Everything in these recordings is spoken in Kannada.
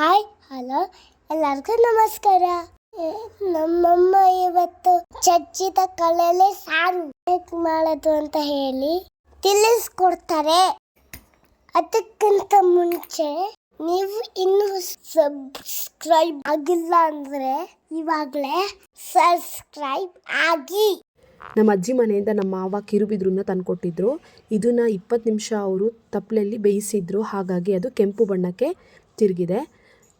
ಹಾಯ್, ಹಲೋ, ಎಲ್ಲರಿಗೂ ನಮಸ್ಕಾರ. ನಮ್ಮಮ್ಮ ಇವತ್ತು ಚಚ್ಚಿದ ಕಳೆಲೆ ಸಾರು ಮಾಡೋದು ಅಂತ ಹೇಳಿ ತಿಳಿಸ್ಕೊಡ್ತಾರೆ. ಅದಕ್ಕಿಂತ ಮುಂಚೆ ನೀವು ಇನ್ನೂ ಸಬ್ಸ್ಕ್ರೈಬ್ ಆಗಿಲ್ಲ ಅಂದ್ರೆ ಇವಾಗಲೇ ಸಬ್ಸ್ಕ್ರೈಬ್ ಆಗಿ. ನಮ್ಮ ಅಜ್ಜಿ ಮನೆಯಿಂದ ನಮ್ಮ ಮಾವ ಕಿರುಬಿದ್ರನ್ನ ತಂದುಕೊಟ್ಟಿದ್ರು. ಇದನ್ನು ಇಪ್ಪತ್ತು ನಿಮಿಷ ಅವರು ತಪ್ಪಲಲ್ಲಿ ಬೇಯಿಸಿದ್ರು. ಹಾಗಾಗಿ ಅದು ಕೆಂಪು ಬಣ್ಣಕ್ಕೆ ತಿರುಗಿದೆ.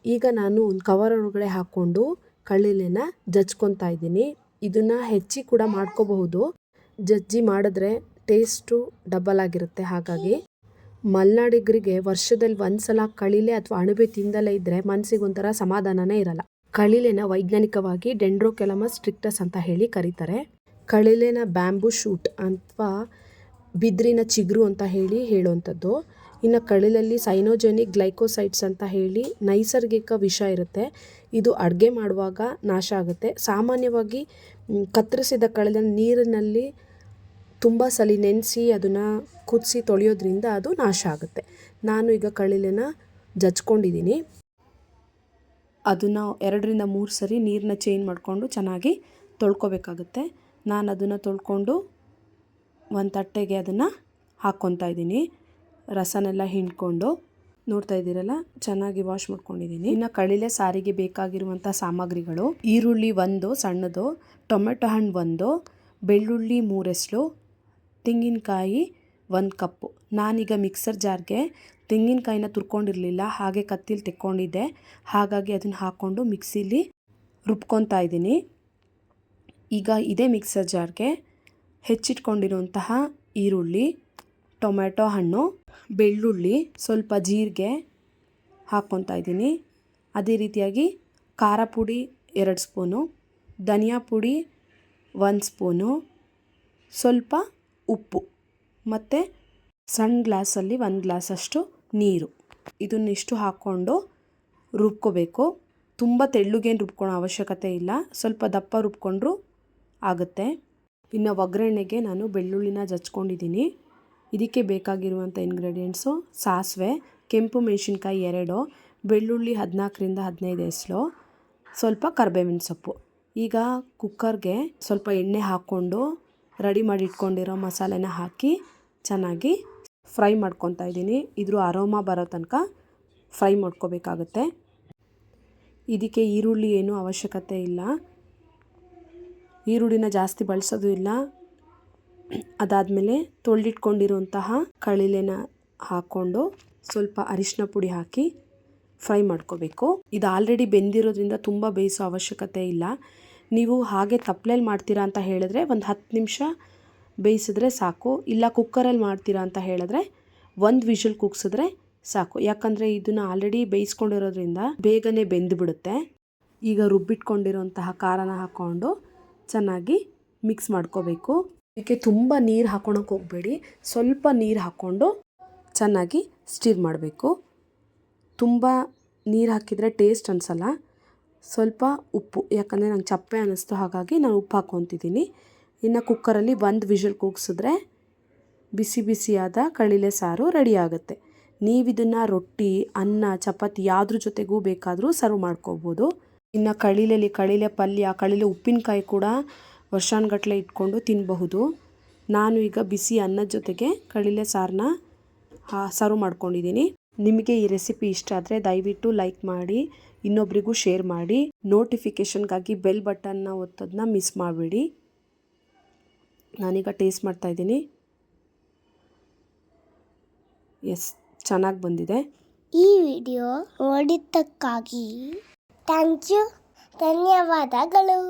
ಈಗ ನಾನು ಒಂದು ಕವರ್ ಒಳಗಡೆ ಹಾಕ್ಕೊಂಡು ಕಳ್ಳಿಲೆನ ಜಜ್ಕೊತಾ ಇದ್ದೀನಿ. ಇದನ್ನು ಹೆಚ್ಚಿ ಕೂಡ ಮಾಡ್ಕೋಬಹುದು. ಜಜ್ಜಿ ಮಾಡಿದ್ರೆ ಟೇಸ್ಟು ಡಬಲ್ ಆಗಿರುತ್ತೆ. ಹಾಗಾಗಿ ಮಲೆನಾಡಿಗರಿಗೆ ವರ್ಷದಲ್ಲಿ ಒಂದ್ಸಲ ಕಳಿಲೆ ಅಥವಾ ಅಣಬೆ ತಿಂದಲೇ ಇದ್ದರೆ ಮನಸ್ಸಿಗೆ ಒಂಥರ ಸಮಾಧಾನನೇ ಇರಲ್ಲ. ಕಳಿಲೆನ ವೈಜ್ಞಾನಿಕವಾಗಿ ಡೆಂಡ್ರೋಕೆಲಮಸ್ ಸ್ಟ್ರಿಕ್ಟಸ್ ಅಂತ ಹೇಳಿ ಕರೀತಾರೆ. ಕಳಿಲೆನ ಬ್ಯಾಂಬೂ ಶೂಟ್ ಅಥವಾ ಬಿದಿರಿನ ಚಿಗುರು ಅಂತ ಹೇಳಿ ಹೇಳುವಂಥದ್ದು. ಇನ್ನು ಕಳಿಲಲ್ಲಿ ಸೈನೋಜೆನಿಕ್ ಗ್ಲೈಕೋಸೈಡ್ಸ್ ಅಂತ ಹೇಳಿ ನೈಸರ್ಗಿಕ ವಿಷ ಇರುತ್ತೆ. ಇದು ಅಡುಗೆ ಮಾಡುವಾಗ ನಾಶ ಆಗುತ್ತೆ. ಸಾಮಾನ್ಯವಾಗಿ ಕತ್ತರಿಸಿದ ಕಳಿಲನ್ನು ನೀರಿನಲ್ಲಿ ತುಂಬ ಸಲ ನೆನೆಸಿ ಅದನ್ನು ಕುದಿಸಿ ತೊಳೆಯೋದ್ರಿಂದ ಅದು ನಾಶ ಆಗುತ್ತೆ. ನಾನು ಈಗ ಕಳಿಲೆನ ಜಜ್ಕೊಂಡಿದ್ದೀನಿ ಅದನ್ನು ಎರಡರಿಂದ ಮೂರು ಸರಿ ನೀರನ್ನ ಚೇಂಜ್ ಮಾಡಿಕೊಂಡು ಚೆನ್ನಾಗಿ ತೊಳ್ಕೊಬೇಕಾಗುತ್ತೆ. ನಾನು ಅದನ್ನು ತೊಳ್ಕೊಂಡು ಒಂದು ತಟ್ಟೆಗೆ ಅದನ್ನು ಹಾಕ್ಕೊತಾ ಇದ್ದೀನಿ. ರಸನೆಲ್ಲ ಹಿಂಡ್ಕೊಂಡು ನೋಡ್ತಾ ಇದ್ದೀರಲ್ಲ? ಚೆನ್ನಾಗಿ ವಾಶ್ ಮಾಡ್ಕೊಂಡಿದ್ದೀನಿ. ಇನ್ನು ಕಳಿಲೆ ಸಾರಿಗೆ ಬೇಕಾಗಿರುವಂಥ ಸಾಮಗ್ರಿಗಳು. ಈರುಳ್ಳಿ ಒಂದು, ಸಣ್ಣದು. ಟೊಮೆಟೊ ಹಣ್ಣು ಒಂದು. ಬೆಳ್ಳುಳ್ಳಿ ಮೂರೆಸ್ಲು. ತೆಂಗಿನಕಾಯಿ ಒಂದು ಕಪ್ಪು. ನಾನೀಗ ಮಿಕ್ಸರ್ ಜಾರ್ಗೆ ತೆಂಗಿನಕಾಯಿನ ತುರ್ಕೊಂಡಿರಲಿಲ್ಲ. ಹಾಗೆ ಕತ್ತಿಲಿ ತೆಕ್ಕೊಂಡಿದ್ದೆ. ಹಾಗಾಗಿ ಅದನ್ನು ಹಾಕ್ಕೊಂಡು ಮಿಕ್ಸಿಲಿ ರುಬ್ಕೊತಾ ಇದ್ದೀನಿ. ಈಗ ಇದೇ ಮಿಕ್ಸರ್ ಜಾರ್ಗೆ ಹೆಚ್ಚಿಟ್ಕೊಂಡಿರುವಂತಹ ಈರುಳ್ಳಿ, ಟೊಮೆಟೊ ಹಣ್ಣು ಬೆಳ್ಳುಳ್ಳಿ ಸ್ವಲ್ಪ ಜೀರಿಗೆ ಹಾಕ್ಕೊತಾ ಇದ್ದೀನಿ. ಅದೇ ರೀತಿಯಾಗಿ ಖಾರ ಪುಡಿ ಎರಡು ಸ್ಪೂನು, ಧನಿಯಾ ಪುಡಿ ಒಂದು ಸ್ಪೂನು, ಸ್ವಲ್ಪ ಉಪ್ಪು ಮತ್ತು ಸಣ್ಣ ಗ್ಲಾಸಲ್ಲಿ ಒಂದು ಗ್ಲಾಸಷ್ಟು ನೀರು. ಇದನ್ನಿಷ್ಟು ಹಾಕ್ಕೊಂಡು ರುಬ್ಕೋಬೇಕು. ತುಂಬ ತೆಳ್ಳಗೇನು ರುಬ್ಕೊಳ್ಳೋ ಅವಶ್ಯಕತೆ ಇಲ್ಲ. ಸ್ವಲ್ಪ ದಪ್ಪ ರುಬ್ಕೊಂಡ್ರೂ ಆಗುತ್ತೆ. ಇನ್ನು ಒಗ್ಗರಣೆಗೆ ನಾನು ಬೆಳ್ಳುಳ್ಳಿನ ಜಚ್ಕೊಂಡಿದ್ದೀನಿ ಇದಕ್ಕೆ ಬೇಕಾಗಿರುವಂಥ ಇಂಗ್ರೀಡಿಯೆಂಟ್ಸು ಸಾಸಿವೆ, ಕೆಂಪು ಮೆಣಸಿನ್ಕಾಯಿ ಎರಡು, ಬೆಳ್ಳುಳ್ಳಿ ಹದಿನಾಲ್ಕರಿಂದ ಹದಿನೈದು ಎಸಳು ಸ್ವಲ್ಪ ಕರ್ಬೇವಿನ ಸೊಪ್ಪು. ಈಗ ಕುಕ್ಕರ್ಗೆ ಸ್ವಲ್ಪ ಎಣ್ಣೆ ಹಾಕ್ಕೊಂಡು ರೆಡಿ ಮಾಡಿ ಇಟ್ಕೊಂಡಿರೋ ಮಸಾಲೆನ ಹಾಕಿ ಚೆನ್ನಾಗಿ ಫ್ರೈ ಮಾಡ್ಕೊತಾ ಇದ್ದೀನಿ. ಇದ್ರ ಅರೋಮ ಬರೋ ತನಕ ಫ್ರೈ ಮಾಡ್ಕೋಬೇಕಾಗುತ್ತೆ. ಇದಕ್ಕೆ ಈರುಳ್ಳಿ ಏನೂ ಅವಶ್ಯಕತೆ ಇಲ್ಲ. ಈರುಳ್ಳಿನ ಜಾಸ್ತಿ ಬಳಸೋದು ಇಲ್ಲ. ಅದಾದಮೇಲೆ ತೊಳೆದಿಟ್ಕೊಂಡಿರುವಂತಹ ಕಳಿಲೆನ ಹಾಕ್ಕೊಂಡು ಸ್ವಲ್ಪ ಅರಿಶಿನ ಪುಡಿ ಹಾಕಿ ಫ್ರೈ ಮಾಡ್ಕೋಬೇಕು. ಇದು ಆಲ್ರೆಡಿ ಬೆಂದಿರೋದ್ರಿಂದ ತುಂಬ ಬೇಯಿಸೋ ಅವಶ್ಯಕತೆ ಇಲ್ಲ. ನೀವು ಹಾಗೆ ತಪ್ಪಲೆಯಲ್ಲಿ ಮಾಡ್ತೀರಾ ಅಂತ ಹೇಳಿದ್ರೆ ಒಂದು ಹತ್ತು ನಿಮಿಷ ಬೇಯಿಸಿದ್ರೆ ಸಾಕು. ಇಲ್ಲ ಕುಕ್ಕರಲ್ಲಿ ಮಾಡ್ತೀರಾ ಅಂತ ಹೇಳಿದ್ರೆ ಒಂದು ವಿಷಲ್ ಕುಗ್ಸಿದ್ರೆ ಸಾಕು. ಯಾಕಂದರೆ ಇದನ್ನು ಆಲ್ರೆಡಿ ಬೇಯಿಸ್ಕೊಂಡಿರೋದ್ರಿಂದ ಬೇಗನೆ ಬೆಂದುಬಿಡುತ್ತೆ. ಈಗ ರುಬ್ಬಿಟ್ಕೊಂಡಿರೋಂತಹ ಖಾರನ ಹಾಕ್ಕೊಂಡು ಚೆನ್ನಾಗಿ ಮಿಕ್ಸ್ ಮಾಡ್ಕೋಬೇಕು. ಇದಕ್ಕೆ ತುಂಬ ನೀರು ಹಾಕೊಳಕ್ಕೆ ಹೋಗಬೇಡಿ. ಸ್ವಲ್ಪ ನೀರು ಹಾಕ್ಕೊಂಡು ಚೆನ್ನಾಗಿ ಸ್ಟೀರ್ ಮಾಡಬೇಕು. ತುಂಬ ನೀರು ಹಾಕಿದರೆ ಟೇಸ್ಟ್ ಅನಿಸಲ್ಲ. ಸ್ವಲ್ಪ ಉಪ್ಪು, ಯಾಕಂದರೆ ನಂಗೆ ಚಪ್ಪೆ ಅನ್ನಿಸ್ತು ಹಾಗಾಗಿ ನಾನು ಉಪ್ಪು ಹಾಕ್ಕೊತಿದ್ದೀನಿ ಇನ್ನು ಕುಕ್ಕರಲ್ಲಿ ಒಂದು ವಿಷಲ್ ಕೂಗಿಸಿದ್ರೆ ಬಿಸಿ ಬಿಸಿಯಾದ ಕಳಿಲೆ ಸಾರು ರೆಡಿ ಆಗುತ್ತೆ. ನೀವು ಇದನ್ನು ರೊಟ್ಟಿ, ಅನ್ನ, ಚಪಾತಿ ಯಾವುದ್ರ ಜೊತೆಗೂ ಬೇಕಾದರೂ ಸರ್ವ್ ಮಾಡ್ಕೋಬೋದು. ಇನ್ನು ಕಳಿಲೆಯಲ್ಲಿ ಕಳಿಲೆ ಪಲ್ಯ ಕಳಿಲೆ ಉಪ್ಪಿನಕಾಯಿ ಕೂಡ ವರ್ಷಾನುಗಟ್ಲೆ ಇಟ್ಕೊಂಡು ತಿನ್ನಬಹುದು ನಾನು ಈಗ ಬಿಸಿ ಅನ್ನದ ಜೊತೆಗೆ ಕಳಿಲೆ ಸಾರನ್ನ ಸರ್ವ್ ಮಾಡ್ಕೊಂಡಿದ್ದೀನಿ ನಿಮಗೆ ಈ ರೆಸಿಪಿ ಇಷ್ಟ ಆದರೆ ದಯವಿಟ್ಟು ಲೈಕ್ ಮಾಡಿ, ಇನ್ನೊಬ್ರಿಗೂ ಶೇರ್ ಮಾಡಿ. ನೋಟಿಫಿಕೇಷನ್ಗಾಗಿ ಬೆಲ್ ಬಟನ್ನ ಒತ್ತೋದನ್ನ ಮಿಸ್ ಮಾಡಬೇಡಿ. ನಾನೀಗ ಟೇಸ್ಟ್ ಮಾಡ್ತಾ ಇದ್ದೀನಿ. ಎಸ್, ಚೆನ್ನಾಗಿ ಬಂದಿದೆ. ಈ ವಿಡಿಯೋ ನೋಡಿದ್ದಕ್ಕಾಗಿ ಥ್ಯಾಂಕ್ ಯು. ಧನ್ಯವಾದಗಳು.